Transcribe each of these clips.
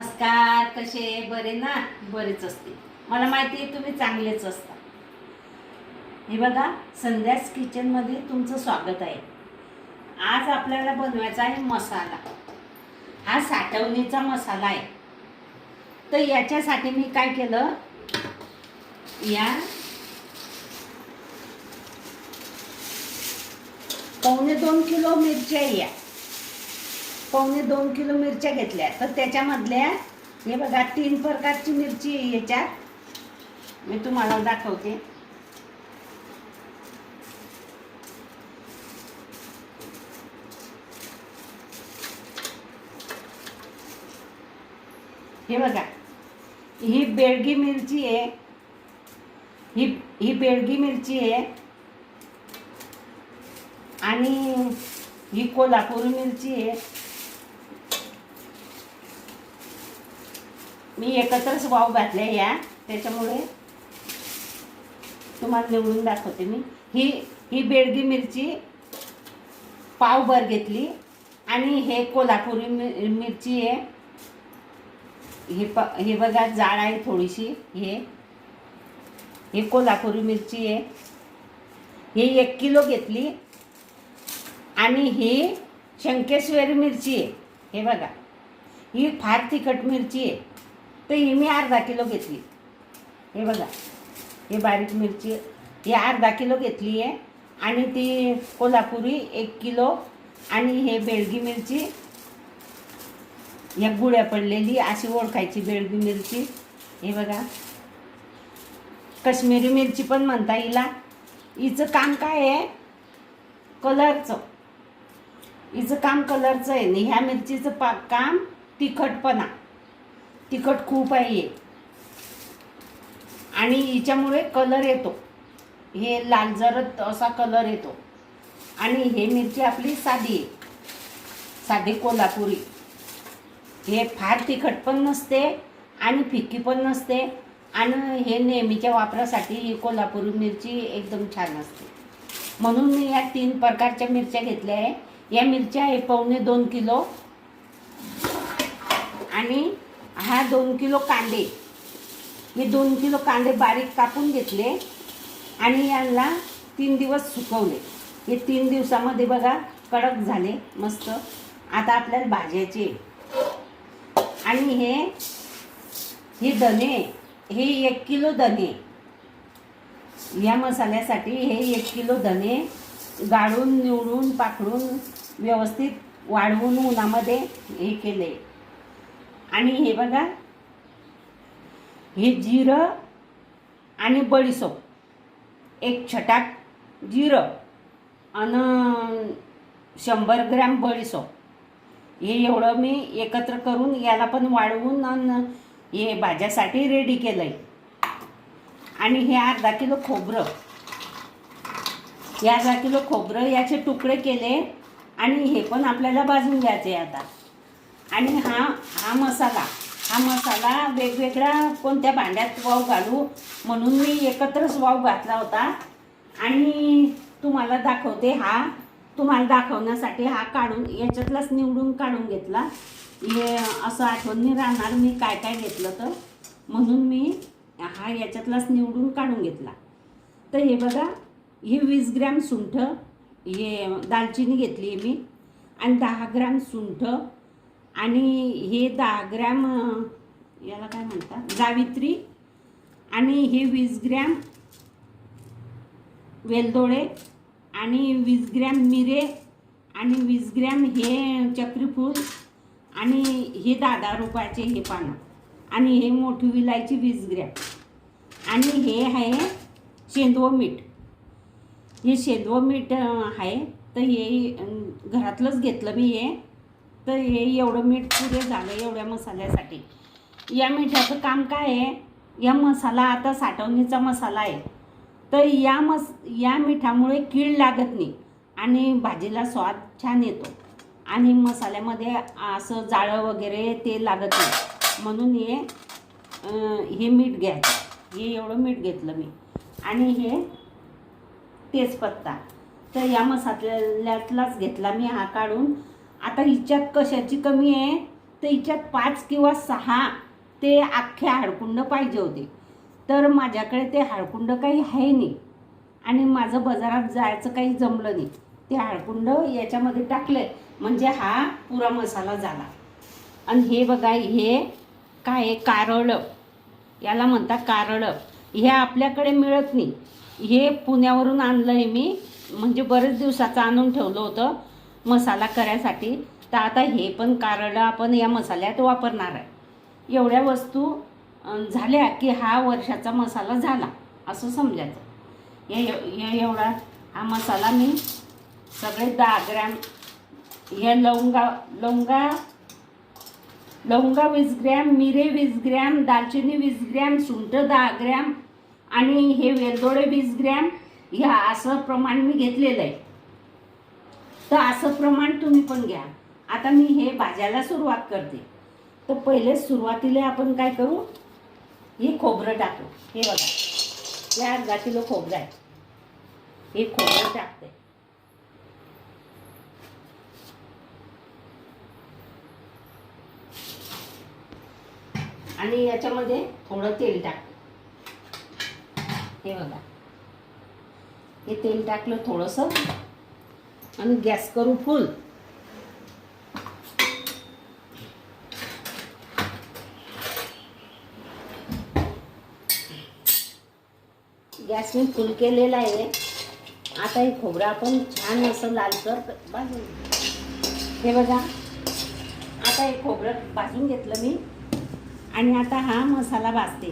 नमस्कार कसे बरे ना? बरेच असते मला माहिती आहे तुम्ही चांगलेच असता. हे बघा संध्याच किचनमध्ये तुमचं स्वागत आहे. आज आपल्याला बनवायचा आहे मसाला. हा साठवणीचा मसाला आहे. तर याच्यासाठी मी काय केलं? या पावणे दोन किलो मिरच्या या. पावणे दोन किलो मिरच्या घेतल्या. तर त्याच्यामधल्या हे बघा तीन प्रकारची मिरची आहे याच्यात. मी तुम्हाला दाखवते. हे बघा ही बेळगी मिरची आहे. ही ही बेळगी मिरची आहे. आणि ही कोल्हापुरी मिरची आहे. मी एकत्रच वाव घातल्या या. त्याच्यामुळे तुम्हाला निवडून दाखवते मी. ही ही बेडगी मिरची पावभर घेतली. आणि हे कोल्हापुरी मि मिरची आहे. हे प हे बघा जाड आहे थोडीशी. हे हे कोल्हापुरी मिरची आहे. हे एक किलो घेतली. आणि ही शंकेश्वरी मिरची आहे. हे बघा. ही फार तिखट मिरची आहे. तर ही मी अर्धा किलो घेतली. हे बघा हे बारीक मिरची ही अर्धा किलो घेतली आहे. आणि ती कोल्हापुरी एक किलो आणि हे बेळगी मिरची. या गुळ्या पडलेली अशी ओळखायची बेळगी मिरची. हे बघा. कश्मीरी मिरची पण म्हणता हिला. हिचं काम काय आहे? कलरचं. हिचं काम कलरचं आहे. ह्या मिरचीचं पा काम तिखटपणा. तिखट खूप आहे. हे आणि हिच्यामुळे कलर येतो. हे लालजरत असा कलर येतो. आणि हे मिरची आपली साधी आहे. साधी कोल्हापुरी. हे फार तिखट पण नसते आणि फिक्की पण नसते. आणि हे नेहमीच्या वापरासाठी ही कोल्हापुरी मिरची एकदम छान असते. म्हणून मी या तीन प्रकारच्या मिरच्या घेतल्या आहे. या मिरच्या आहे पावणे दोन किलो. आणि हा दोन किलो कांदे. मी दोन किलो कांदे बारीक कापून घेतले आणि यांना तीन दिवस सुकवले. हे तीन दिवसामध्ये बघा कडक झाले मस्त. आता आपल्याला भाजायचे. आणि हे हे धने हे एक किलो धने. या मसाल्यासाठी हे एक किलो धने गाळून निवडून पाकडून व्यवस्थित वाढवून उन्हामध्ये हे केले. आणि हे बघा हे जिरं आणि बडीसोप. एक छटाक जिरं आणि शंभर ग्रॅम बडीसोप. हे एवढं मी एकत्र करून याला पण वाढवून हे भाज्यासाठी रेडी केलं आहे आणि हे अर्धा किलो खोबरं. हे अर्धा किलो खोबरं याचे तुकडे केले आणि हे पण आपल्याला भाजून घ्यायचे आता. आणि हा हा मसाला. हा मसाला वेगवेगळ्या कोणत्या भांड्यात वाव घालू म्हणून मी एकत्रच वाव घातला होता. आणि तुम्हाला दाखवते हा. तुम्हाला दाखवण्यासाठी हा काढून याच्यातलाच निवडून काढून घेतला. हे असं आठवणी राहणार मी काय काय घेतलं तर. म्हणून मी हा याच्यातलाच निवडून काढून घेतला. तर हे बघा हे वीस ग्रॅम सुंठ हे दालचिनी घेतली आहे मी. आणि दहा ग्रॅम सुंठ आणि हे दहा ग्रॅम याला काय म्हणतात? जावित्री. आणि हे वीस ग्रॅम वेलदोडे आणि वीस ग्रॅम मिरे आणि वीस ग्रॅम हे चक्रीफूल आणि हे दहा दहा रुपयाचे हे पानं. आणि हे मोठी विलायची वीस ग्रॅम. आणि हे आहे शेंदव मीठ. हे शेंदव मीठ आहे. तर हे घरातलंच घेतलं मी हे. तर हे एवढं मीठ पुरे झालं एवढ्या मसाल्यासाठी. या मिठाचं काम काय आहे? या मसाला आता साठवणीचा मसाला आहे. तर या मस या मिठामुळे कीड लागत नाही आणि भाजीला स्वाद छान येतो. आणि मसाल्यामध्ये असं जाळं वगैरे ते लागत नाही. म्हणून हे हे मीठ घ्यायचं. हे एवढं मीठ घेतलं मी. आणि हे तेजपत्ता. तर या मसाल्यातलाच घेतला मी हा काढून. आता हिच्यात कशाची कमी आहे? तर हिच्यात पाच किंवा सहा ते अख्खे हाडकुंड पाहिजे होते. तर माझ्याकडे ते हाडकुंड काही आहे नाही. आणि माझं बाजारात जायचं काही जमलं नाही. ते हाडकुंड याच्यामध्ये टाकले म्हणजे हा पुरा मसाला झाला. आणि हे बघा हे काय आहे? कारळं. याला म्हणतात कारळं. हे आपल्याकडे मिळत नाही. हे पुण्यावरून आणलं आहे मी. म्हणजे बरेच दिवसाचं आणून ठेवलं होतं. मसाला करायसाठी. तर आता हे पण कारळं आपण या मसाल्यात वापरणार आहे. एवढ्या वस्तू झाल्या की हा वर्षाचा मसाला झाला असं समजायचं. या हे एवढा हा मसाला मी सगळे दहा ग्रॅम हे लवंगा लवंगा लवंगा वीस ग्रॅम मिरे वीस ग्रॅम दालचिनी वीस ग्रॅम सुंठ दहा ग्रॅम आणि हे वेलदोडे वीस ग्रॅम ह्या असं प्रमाण मी घेतलेलं आहे. तर असं प्रमाण तुम्ही पण घ्या. आता मी हे भाज्याला सुरुवात करते. तर पहिले सुरुवातीला आपण काय करू? हे खोबरं टाकू. हे बघा. या अर्धा किलो खोबरं आहे. हे खोबरं टाकते. आणि याच्यामध्ये थोडं तेल टाकते. हे बघा. हे तेल टाकलं थोडंसं. आणि गॅस करू फुल. गॅस मी फुल केलेला आहे. आता हे खोबरं आपण छान असं लालसर भाजून हे बघा आता हे खोबरं भाजून घेतलं मी. आणि आता हा मसाला भाजते.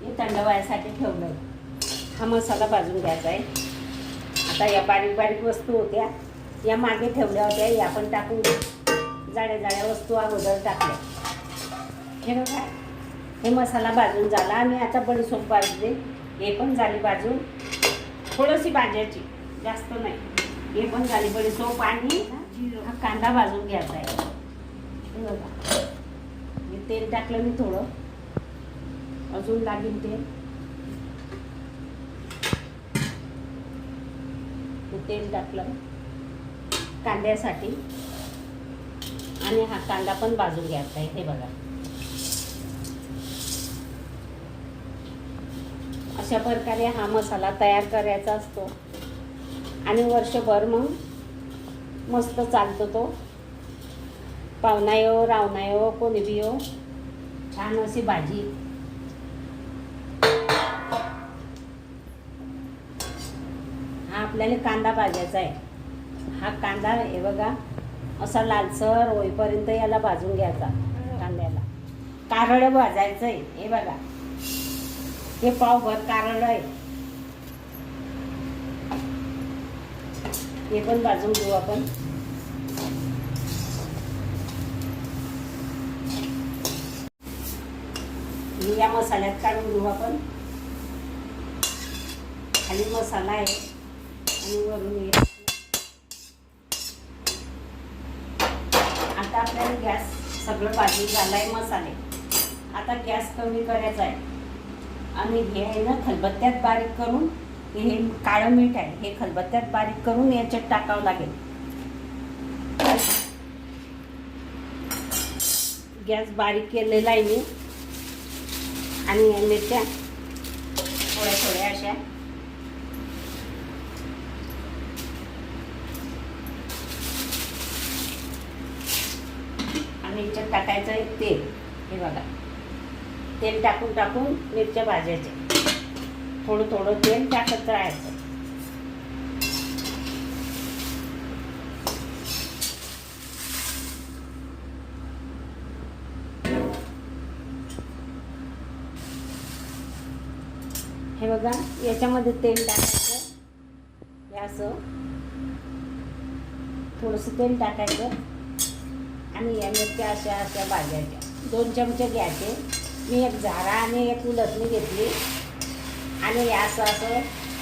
हे थंड व्हायसाठी ठेवलं हा मसाला भाजून घ्यायचा आहे. आता या बारीक बारीक वस्तू होत्या या मागे ठेवल्या होत्या या पण टाकून जाड्या जाड्या वस्तू अगोदर टाकल्या. हे बघा हे मसाला भाजून झाला. आणि आता बडीसोप भाजले. हे पण झाली भाजून. थोडीशी भाजायची जास्त नाही. हे पण झाली बडीसोप आणि हा कांदा भाजून घ्यायचा आहे. हे बघा. हे तेल टाकलं मी थोडं. अजून लागेल तेल. तेल टाकलं कांद्यासाठी. आणि हा कांदा पण भाजून घ्यायचा आहे हे बघा. अशा प्रकारे हा मसाला तयार करायचा असतो. आणि वर्षभर मग मस्त चालतो तो. पाहुणा येऊ रावणा येऊ कोणी बी येऊ छान अशी भाजी. आपल्याला कांदा भाजायचा आहे. हा कांदा हे बघा असा लालसर होईपर्यंत याला भाजून घ्यायचा कांद्याला. कारळं भाजायचं आहे हे बघा. हे पावभर कारळ आहे. हे पण भाजून घेऊ आपण. या मसाल्यात काढून घेऊ आपण. खाली मसाला आहे. आणि वरून हे आता आपल्याला गॅस सगळं भाजून झालं आहे मसाले. आता गॅस कमी करायचा आहे. आणि हे आहे ना खलबत्त्यात बारीक करून हे काळं मीठ आहे हे खलबत्त्यात बारीक करून याच्यात टाकावं लागेल. गॅस बारीक केलेला आहे मी. आणि मिरच्या थोड्या थोड्या अशा. मिरच्या टाकायचं आहे तेल. हे बघा. तेल टाकून टाकून मिरच्या भाजायच्या. थोडं थोडं तेल टाकत राहायचं. हे बघा याच्यामध्ये तेल टाकायचं. हे असं. थोडंसं तेल टाकायचं. आणि या मिरच्या अशा अशा भाज्याच्या दोन चमचे घ्यायचे. मी एक झारा आणि एक उलटणी घेतली. आणि असं असं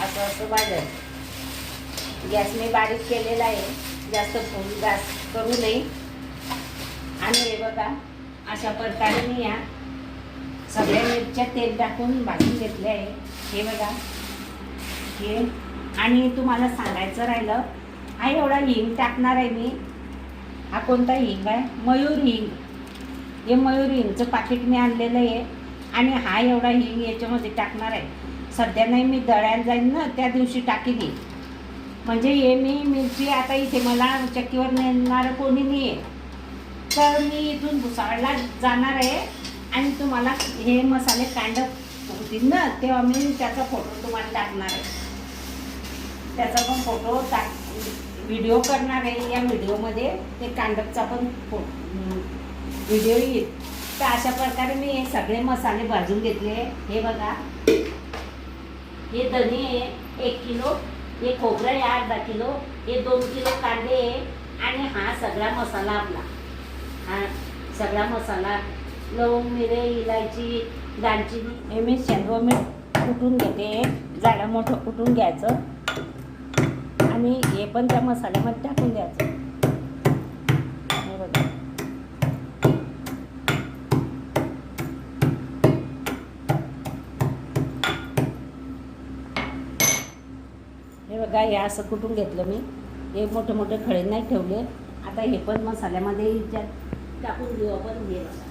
असं असं भाजायचं गॅस मी बारीक केलेला आहे. जास्त फुल गॅस करू नये. आणि हे बघा अशा प्रकारे मी या सगळ्या मिरच्या तेल टाकून भाजून घेतले आहे. हे बघा. हे. आणि तुम्हाला सांगायचं राहिलं हा एवढा हिंग टाकणार आहे मी. हा कोणता हिंग आहे? मयूर हिंग. हे मयूर हिंगचं पाकिट मी आणलेलं आहे आणि हा एवढा हिंग याच्यामध्ये टाकणार आहे. सध्या नाही मी दळायला जाईन ना त्या दिवशी टाकीन म्हणजे हे मी मिरची आता इथे मला चक्कीवर नेणारं कोणी नाही आहे तर मी इथून भुसाळला जाणार आहे आणि तुम्हाला हे मसाले कांड होतील ना तेव्हा मी त्याचा फोटो तुम्हाला टाकणार आहे. त्याचा पण फोटो टाक व्हिडिओ करणार आहे या व्हिडिओमध्ये ते कांडपचा पण व्हिडिओ येईल. तर अशा प्रकारे मी हे सगळे मसाले भाजून घेतले. हे बघा. हे धने आहे एक किलो. हे खोबरं आहे अर्धा किलो. हे दोन किलो कांदे आहे आणि हा सगळा मसाला आपला. हा सगळा मसाला. लवंग मिरे इलायची दालचिनी. हे मी शेंगो मीठ कुटून घेते? जाडं मोठं कुटून घ्यायचं? तुम्ही हे पण त्या मसाल्यामध्ये टाकून द्यायचं. हे बघा. हे बघा हे असं कुठून घेतलं मी? हे मोठे मोठे खडे नाही ठेवले. आता हे पण मसाल्यामध्ये टाकून घेऊ आपण. हे बघा.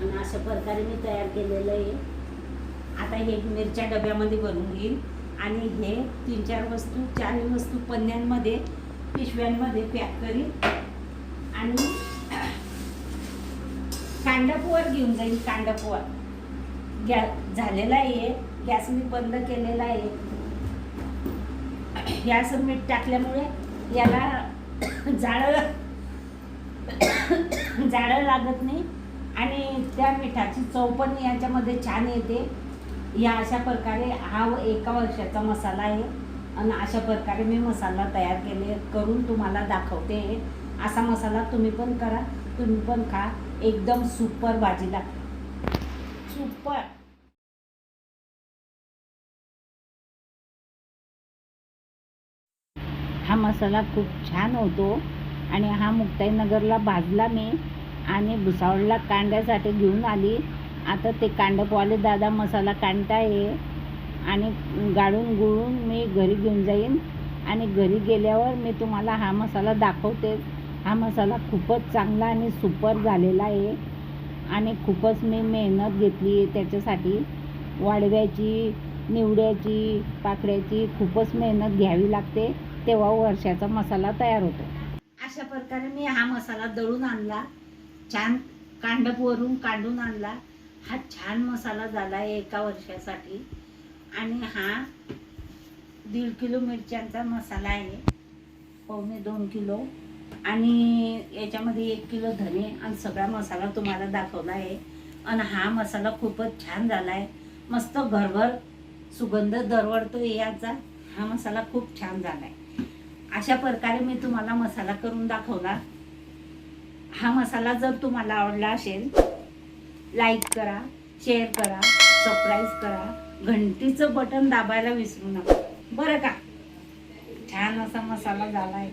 आणि अशा प्रकारे मी तयार केलेलं आहे. आता हे मिरच्या डब्यामध्ये बनवून घेईन. आणि हे तीन चार वस्तू चार वस्तू पन्न्यांमध्ये पिशव्यांमध्ये पॅक करीन. आणि कांडपवर घेऊन जाईन कांडपवर गॅ झालेला आहे गॅस मी बंद केलेला आहे. गॅस मीठ टाकल्यामुळे याला जाळं जाळं लागत नाही. आणि त्या मिठाची चव पण याच्यामध्ये छान येते. या अशा प्रकारे हा एका वर्षाचा मसाला आहे. आणि अशा प्रकारे मी मसाला तयार केले करून तुम्हाला दाखवते. असा मसाला तुम्ही पण करा तुम्ही पण खा. एकदम सुपर भाजी लागते. सुपर. हा मसाला खूप छान होतो. आणि हा मुक्ताईनगरला भाजला मी. आणि भुसावळला कांद्यासाठी घेऊन आली. आता ते कांडपवाले दादा मसाला कांडताय आणि गाळून गुळून मी घरी घेऊन जाईन. आणि घरी गेल्यावर मी तुम्हाला हा मसाला दाखवते. हा मसाला खूपच चांगला आणि सुपर झालेला आहे. आणि खूपच मी मेहनत घेतली आहे त्याच्यासाठी. वाडव्याची निवड्याची पाकड्याची खूपच मेहनत घ्यावी लागते. तेव्हा वर्षाचा मसाला तयार होतो. अशा प्रकारे मी हा मसाला दळून आणला. छान कांडपवरून काढून आणला. हा छान मसाला झाला आहे एका वर्षासाठी. आणि हा दीड किलो मिरच्यांचा मसाला आहे. पावणे दोन किलो. आणि याच्यामध्ये एक किलो धने आणि सगळा मसाला तुम्हाला दाखवला आहे. आणि हा मसाला खूपच छान झाला आहे मस्त घरभर सुगंध दरवळतो याचा. हा मसाला खूप छान झाला आहे अशा प्रकारे मी तुम्हाला मसाला करून दाखवला हा मसाला जर तुम्हाला आवडला असेल लाईक करा शेअर करा सबस्क्राईब करा. घंटीचं बटन दाबायला विसरू नका. बरं का? छान असा मसाला झाला आहे